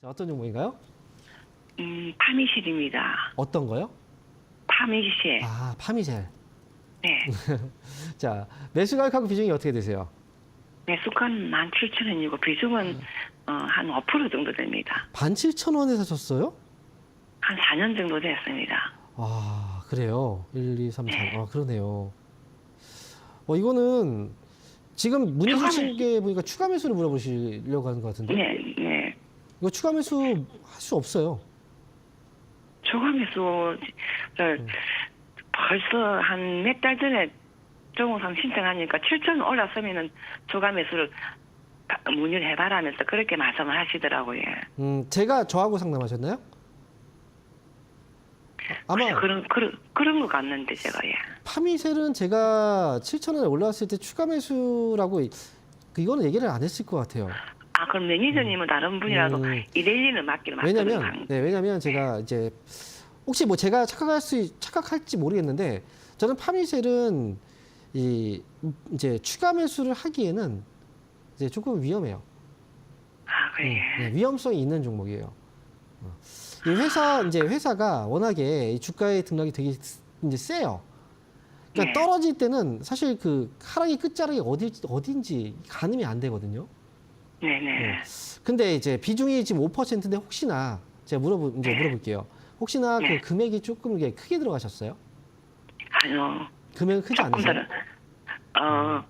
자, 어떤 종목인가요? 음, 파미실입니다. 어떤 거요? 파미실. 아, 파미젤. 네. 자, 매수 가격하고 비중이 어떻게 되세요? 매수가는 17,000원이고 비중은 어, 한 5% 정도 됩니다. 반 7천 원에 사셨어요? 한 4년 정도 됐습니다. 아, 그래요. 1, 2, 3, 4. 네. 아, 그러네요. 어, 이거는 지금 문의 추가 주신 매수. 게 보니까 추가 매수를 물어보시려고 하는 것 같은데. 네, 네. 이거 추가 매수 할 수 없어요. 초과 매수 저, 음. 벌써 한 몇 달 전에 조공상 신청하니까 7천 올랐으면은 초과 매수를 가- 문의를 해봐라면서 그렇게 말씀을 하시더라고요. 음, 제가 저하고 상담하셨나요? 아마 그런 그런 그런 것 같는데 제가 예. 파미셀은 제가 7천 원에 올라왔을 때 추가 매수라고 이거는 얘기를 안 했을 것 같아요. 아 그럼 매니저님은 다른 분이라도 음. 이데일리는 맞기를 맞기를 왜냐면 한- 네, 왜냐면 제가 이제 혹시 뭐 제가 착각할 수 있- 착각할지 모르겠는데 저는 파미셀은 이 이제 추가 매수를 하기에는 이제 조금 위험해요. 아 그래. 음, 네, 위험성이 있는 종목이에요. 어. 이 회사 이제 회사가 워낙에 이 주가의 등락이 되게 이제 세요. 그러니까 네. 떨어질 때는 사실 그 하락의 끝자락이 어디 어딘지 가늠이 안 되거든요. 네네. 네. 근데 이제 비중이 지금 5%인데 혹시나 제가 물어보 이제 물어볼게요. 혹시나 네. 그 금액이 조금 이게 크게 들어가셨어요? 아니요. 금액은 크지 조금 않으세요? 더 어.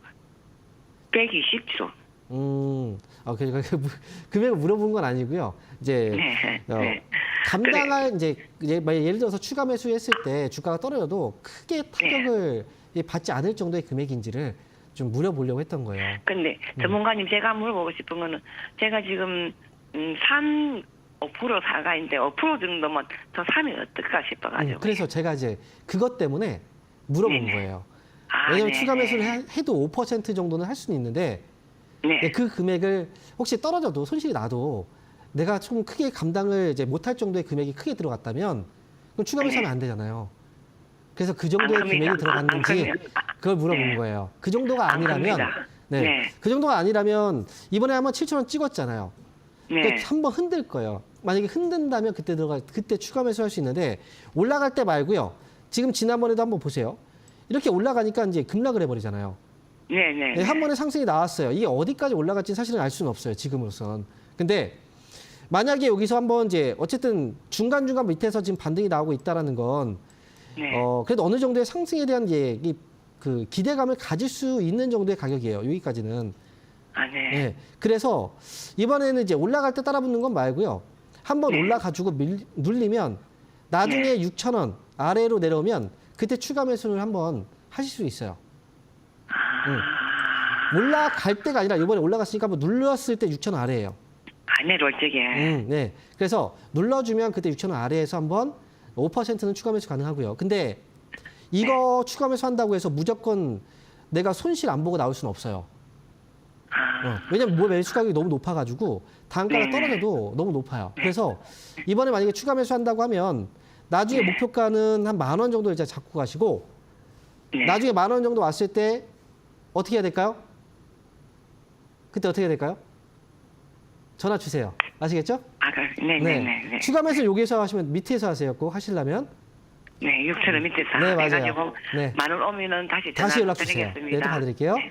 120조. 음, 아, 그러니까 그 무- 금액을 물어본 건 아니고요. 이제 네. 어, 네. 감당할 이제 예- 만약 예를 들어서 추가 매수했을 때 주가가 떨어져도 크게 타격을 이 받지 않을 정도의 금액인지를 좀 물어보려고 했던 거예요. 근데 음. 전문가님 제가 물어보고 싶은 거는 제가 지금 음, 3, 5% 사가인데 5% 정도면 더 사면 어떨까 싶어가지고. 음, 그래서 제가 이제 그것 때문에 물어본 네네. 거예요. 아, 왜냐면 네. 추가 매수를 해- 해도 5% 정도는 할 수는 있는데 네. 네, 그 금액을 혹시 떨어져도 손실이 나도 내가 좀 크게 감당을 이제 못할 정도의 금액이 크게 들어갔다면 그럼 추가 매수하면 안 되잖아요. 그래서 그 정도의 안 금액이. 들어갔는지. 그걸 물어본 네. 거예요. 그 정도가 안 아니라면. 네. 네. 그 정도가 아니라면 이번에 한번 7천 원 찍었잖아요. 네. 그러니까 한번 흔들 거예요. 만약에 흔든다면 그때 들어가 그때 추가 매수할 수 있는데 올라갈 때 말고요. 지금 지난번에도 한번 보세요. 이렇게 올라가니까 이제 급락을 해버리잖아요. 네, 네. 네, 한 번에 상승이 나왔어요. 이게 어디까지 올라갈지 사실은 알 수는 없어요. 지금으로선. 근데 만약에 여기서 한번 이제 어쨌든 중간 중간 밑에서 지금 반등이 나오고 있다라는 건 네. 어, 그래도 어느 정도의 상승에 대한 예, 이, 그 기대감을 가질 수 있는 정도의 가격이에요. 여기까지는. 아, 네. 예. 그래서 이번에는 이제 올라갈 때 따라붙는 건 말고요. 한번 네. 올라가지고 밀, 눌리면 나중에 6천 원 아래로 내려오면 그때 추가 매수를 한번 하실 수 있어요. 응. 올라갈 때가 아니라 이번에 올라갔으니까 한번 눌렀을 때 6천 원 아래예요. 아, 네, 롤적에. 음, 네. 그래서 눌러주면 그때 6천 원 아래에서 한번 5%는 추가 매수 가능하고요. 근데 이거 추가 매수 한다고 해서 무조건 내가 손실 안 보고 나올 수는 없어요. 어, 왜냐면 뭐 매수 가격이 너무 높아가지고 단가가 네. 떨어져도 너무 높아요. 그래서 이번에 만약에 추가 매수한다고 하면 나중에 네. 목표가는 한 만 원 정도 이제 잡고 가시고 네. 나중에 만 원 정도 왔을 때 어떻게 해야 될까요? 그때 어떻게 해야 될까요? 전화 주세요. 아시겠죠? 아, 그, 네, 네, 네, 네. 추가 매수 여기서 하시면 밑에서 하세요. 꼭 하시려면 네, 6천 원 밑에서 네, 맞아요. 해가지고 네. 만원 오면은 다시 다시 전화 연락 주세요. 드리겠습니다. 네, 또 봐드릴게요. 네.